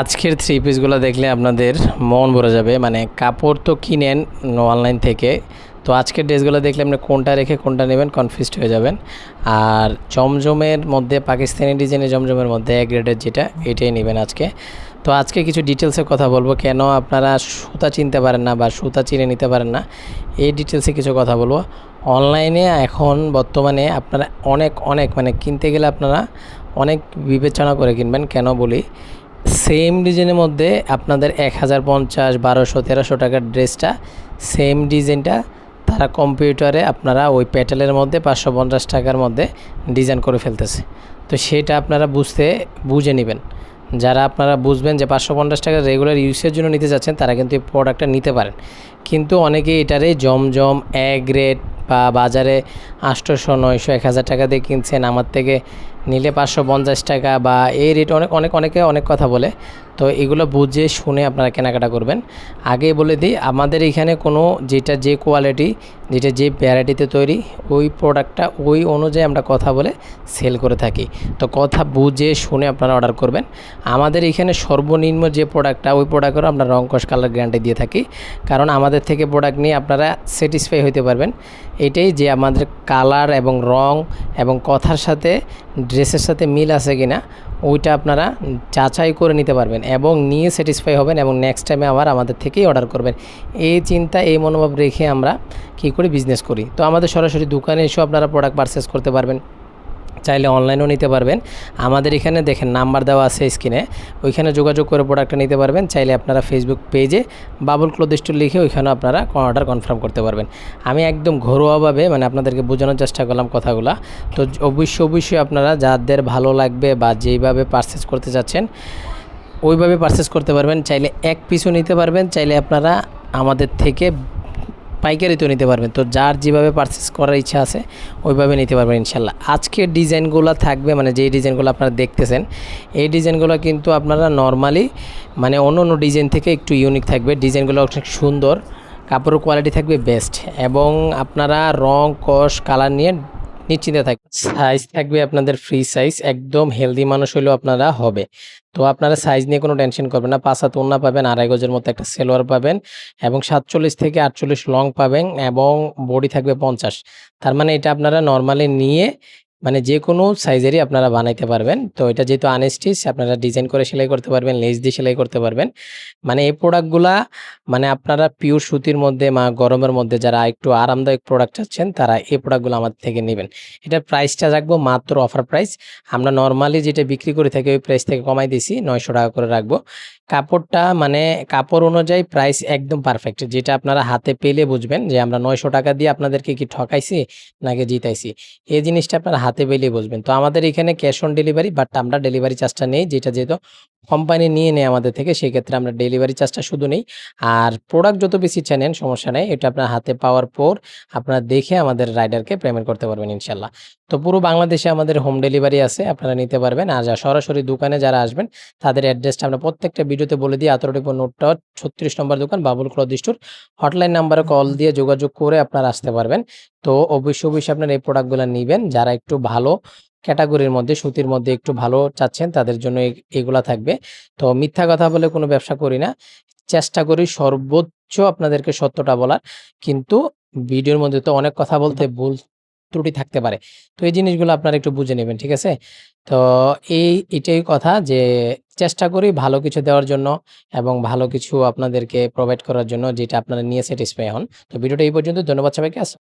আজকের থ্রি পিসগুলো দেখলে আপনাদের মন ভরে যাবে। মানে কাপড় তো কিনেন অনলাইন থেকে। তো আজকের ড্রেসগুলো দেখলে আপনি কোনটা রেখে কোনটা নেবেন কনফিউজড হয়ে যাবেন। আর জমজমের মধ্যে, পাকিস্তানি ডিজাইনের জমজমের মধ্যে এক গ্রেডের যেটা, এটাই নেবেন আজকে। তো আজকে কিছু ডিটেলসে কথা বলব। কেন আপনারা সুতা চিনতে পারেন না বা সুতা চিনে নিতে পারেন না, এই ডিটেলসে কিছু কথা বলব। অনলাইনে এখন বর্তমানে আপনারা অনেক অনেক মানে কিনতে গেলে আপনারা অনেক বিবেচনা করে কিনবেন, কেন বলি? সেম ডিজাইনের মধ্যে আপনাদের এক হাজার পঞ্চাশ, বারোশো, তেরোশো টাকার ড্রেসটা সেম ডিজাইনটা তারা কম্পিউটারে আপনারা ওই প্যাটেলের মধ্যে পাঁচশো পঞ্চাশ টাকার মধ্যে ডিজাইন করে ফেলতেছে। তো সেটা আপনারা বুঝতে, বুঝে নেবেন। যারা আপনারা বুঝবেন যে পাঁচশো পঞ্চাশ টাকা রেগুলার ইউজের জন্য নিতে যাচ্ছেন, তারা কিন্তু এই প্রোডাক্টটা নিতে পারেন। কিন্তু অনেকে এটারে জমজম, এক রেট বা বাজারে আটশোশো নয়শো, এক হাজার টাকা দিয়ে কিনছেন, আমার থেকে নিলে পাঁচশো পঞ্চাশ টাকা বা এই রেট অনেক অনেক, অনেকে অনেক কথা বলে। তো এগুলো বুঝে শুনে আপনারা কেনাকাটা করবেন। আগে বলে দিই, আমাদের এখানে কোনো যেটা যে কোয়ালিটি যেটা যে ভ্যারাইটিতে তৈরি, ওই প্রোডাক্টটা ওই অনুযায়ী আমরা কথা বলে সেল করে থাকি। তো কথা বুঝে শুনে আপনারা অর্ডার করবেন। আমাদের এখানে সর্বনিম্ন যে প্রোডাক্টটা ওই প্রোডাক্টেরও আমরা রং কস কালার গ্যারান্টি দিয়ে থাকি। কারণ আমাদের থেকে প্রোডাক্ট নিয়ে আপনারা স্যাটিসফাই হতে পারবেন। এটাই যে আমাদের কালার এবং রং এবং কথার সাথে ড্রেসের সাথে মিল আছে কি না ওইটা আপনারা যাচাই করে নিতে পারবেন এবং নিয়ে স্যাটিসফাই হবেন এবং নেক্সট টাইমে আবার আমাদের থেকেই অর্ডার করবেন। এই চিন্তা, এই মনোভাব রেখে আমরা কী করে বিজনেস করি? তো আমাদের সরাসরি দোকানে এসেও আপনারা প্রোডাক্ট পারচেস করতে পারবেন। চাইলে অনলাইনেও নিতে পারবেন। আমাদের এখানে দেখেন নাম্বার দেওয়া আছে স্ক্রিনে ওইখানে যোগাযোগ করে প্রোডাক্টটা নিতে পারবেন। চাইলে আপনারা ফেসবুক পেজে বাবুল ক্লোথ স্টোর লিখে ওইখানে আপনারা অর্ডার কনফার্ম করতে পারবেন। আমি একদম ঘরোয়াভাবে মানে আপনাদেরকে বোঝানোর চেষ্টা করলাম কথাগুলো। তো অবশ্যই অবশ্যই আপনারা যাদের ভালো লাগবে বা যেইভাবে পারচেস করতে চাচ্ছেন, ওইভাবে পারচেস করতে পারবেন। চাইলে এক পিসও নিতে পারবেন। চাইলে আপনারা আমাদের থেকে পাইকারিতেও নিতে পারবেন। তো যার যেভাবে পারচেস করার ইচ্ছা আছে, ওইভাবে নিতে পারবেন ইনশাল্লাহ। আজকের ডিজাইনগুলো থাকবে মানে যেই ডিজাইনগুলো আপনারা দেখতেছেন, এই ডিজাইনগুলো কিন্তু আপনারা নর্মালি মানে অন্য অন্য ডিজাইন থেকে একটু ইউনিক থাকবে। ডিজাইনগুলো অনেক সুন্দর, কাপড়ের কোয়ালিটি থাকবে বেস্ট এবং আপনারা রং, কষ কালার নিয়ে নিশ্চিন্তে থাকবে সাইজ থাকবে আপনাদের ফ্রি সাইজ একদম হেলদি মানুষ হলেও আপনারা হবে। তো আপনারা সাইজ নিয়ে কোনো টেনশন করবেন না, পাঁচ হাত ওনা পাবেন, আড়াই গজের মতো একটা সেলোয়ার পাবেন এবং সাতচল্লিশ থেকে আটচল্লিশ লং পাবেন এবং বডি থাকবে পঞ্চাশ। তার মানে এটা আপনারা নর্মালি নিয়ে মানে যে কোনো সাইজেরই আপনারা বানাইতে পারবেন। তো এটা যেহেতু আনস্টিচ আপনারা ডিজাইন করে সেলাই করতে পারবেন লেস দিয়ে সেলাই করতে পারবেন। মানে এই প্রোডাক্টগুলা মানে আপনারা পিওর সুতির মধ্যে বা গরমের মধ্যে যারা একটু আরামদায়ক প্রোডাক্ট চাচ্ছেন, তারা এই প্রোডাক্টগুলো আমাদের থেকে নেবেন। এটার প্রাইসটা রাখব মাত্র অফার প্রাইস আমরা নর্মালি যেটা বিক্রি করে থাকি, ওই প্রাইস থেকে কমাই দিছি, নয়শো টাকা করে রাখব। কাপড়টা মানে কাপড় অনুযায়ী প্রাইস একদম পারফেক্ট যেটা আপনারা হাতে পেলে বুঝবেন যে আমরা নয়শো টাকা দিয়ে আপনাদেরকে কি ঠকাইছি নাকি জিতাইছি। এই জিনিসটা আপনারা হাতে পেলে বুঝবেন তো আমাদের এখানে ক্যাশ অন ডেলিভারি বাট আমরা ডেলিভারি চার্জটা নেই, যেটা যেহেতু কোম্পানি নিয়ে নেয় আমাদের থেকে সেই ক্ষেত্রে আমরা ডেলিভারি চার্জটা শুধু নেই। আর প্রোডাক্ট যত বেশি ইচ্ছা নেন সমস্যা নেই, এটা আপনার হাতে পাওয়ার পর আপনারা দেখে আমাদের রাইডারকে পেমেন্ট করতে পারবেন ইনশাল্লাহ তো পুরো বাংলাদেশে আমাদের হোম ডেলিভারি আছে, আপনারা নিতে পারবেন। আর যা সরাসরি দোকানে যারা আসবেন, তাদের অ্যাড্রেসটা আমরা প্রত্যেকটা ভিডিওতে বলে দিই আতরটিপ নোটটা ছত্রিশ নম্বর দোকান, বাবুল ক্লথ স্টোর হটলাইন নাম্বারে কল দিয়ে যোগাযোগ করে আপনারা আসতে পারবেন। তো অবশ্যই অবশ্যই আপনারা এই প্রোডাক্টগুলো নেবেন। যারা একটু ভালো ক্যাটাগরির মধ্যে, সুতির মধ্যে একটু ভালো চাচ্ছেন, তাদের জন্য এগুলা থাকবে। তো মিথ্যা কথা বলে কোনো ব্যবসা করি না। চেষ্টা করি সর্বোচ্চ আপনাদেরকে সত্যটা বলার। কিন্তু ভিডিওর মধ্যে তো অনেক কথা বলতে ভুল ত্রুটি থাকতে পারে। তো এই জিনিসগুলো আপনারা একটু বুঝে নেবেন, ঠিক আছে? তো এই, এটাই কথা যে চেষ্টা করি ভালো কিছু দেওয়ার জন্য এবং ভালো কিছু আপনাদেরকে প্রোভাইড করার জন্য যেটা আপনারা নিয়ে স্যাটিসফাই হন। তো ভিডিওটা এই পর্যন্ত। ধন্যবাদ সবাইকে। আস-